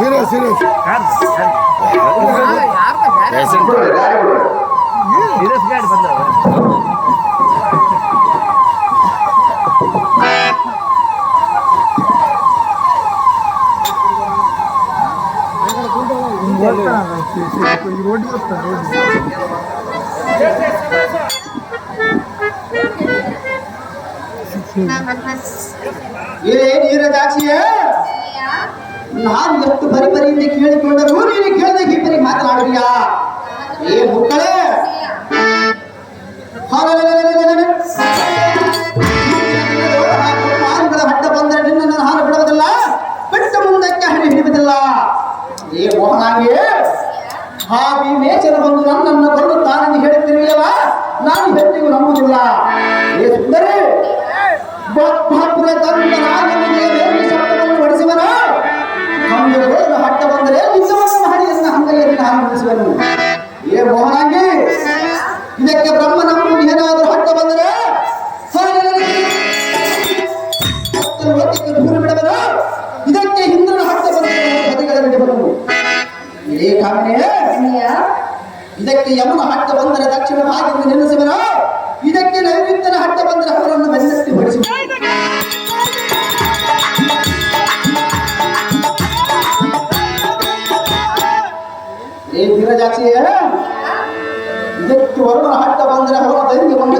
Serious serious serious ಯಾರ್ದ ಬೇರೆ ಬಿಡು ದಾರಿ ಬಿಡು ಏ ನೀರಜಾಕ್ಷಿಯೇ ನಾನು ಎಷ್ಟು ಬರಿ ಬರಿಯಿಂದ ಕೇಳಿಕೊಂಡರೂ ನೀನು ಕೇಳಿದ ಈ ಬರಿ ಮಾತನಾಡುವಿಯಾ? ಏ ಮುಕ್ಕಳೇ! ಹಡ್ಡ ಬಂದರೆ ನಿನ್ನನ್ನು ಹಾಲು ಬಿಡುವುದಿಲ್ಲ. ಬಿಟ್ಟು ಮುಂದಕ್ಕೆ ಹಣ್ಣು ಹಿಡಿಯುವುದಿಲ್ಲ. ಏ ಹಾ ಹಾವಿ ಮೇಚನ ಬಂದು ನನ್ನನ್ನು ಕೊಂಡು ತಾನನ್ನು ಹೇಳುತ್ತಿರಲಿಲ್ಲ ನಾನು ಹೆಣ್ಣಿಗೂ ನಂಬುವುದಿಲ್ಲ. ಏ ಸುಂದರಿ ಬದ್ಧಾಪುರ ತಂದ ನಾಗನಿಗೆ ಇದಕ್ಕೆ ಯಮನ ಹಟ್ಟ ಬಂದರೆ ದಕ್ಷಿಣ ಭಾಗದಲ್ಲಿ ನಿಲ್ಲಿಸುವರು ಇದಕ್ಕೆ ನೈವೇದ್ಯನ ಹಟ್ಟ ಬಂದರೆ ಅವರನ್ನು ಬೆನ್ನತ್ತಿ ಹೊಡಿಸುವರು ಏ ಧೀರಜಾಕ್ಷಿಯೇ দেখতে পারো না হাতটা বন্ধ রাখো না তাই বন্ধ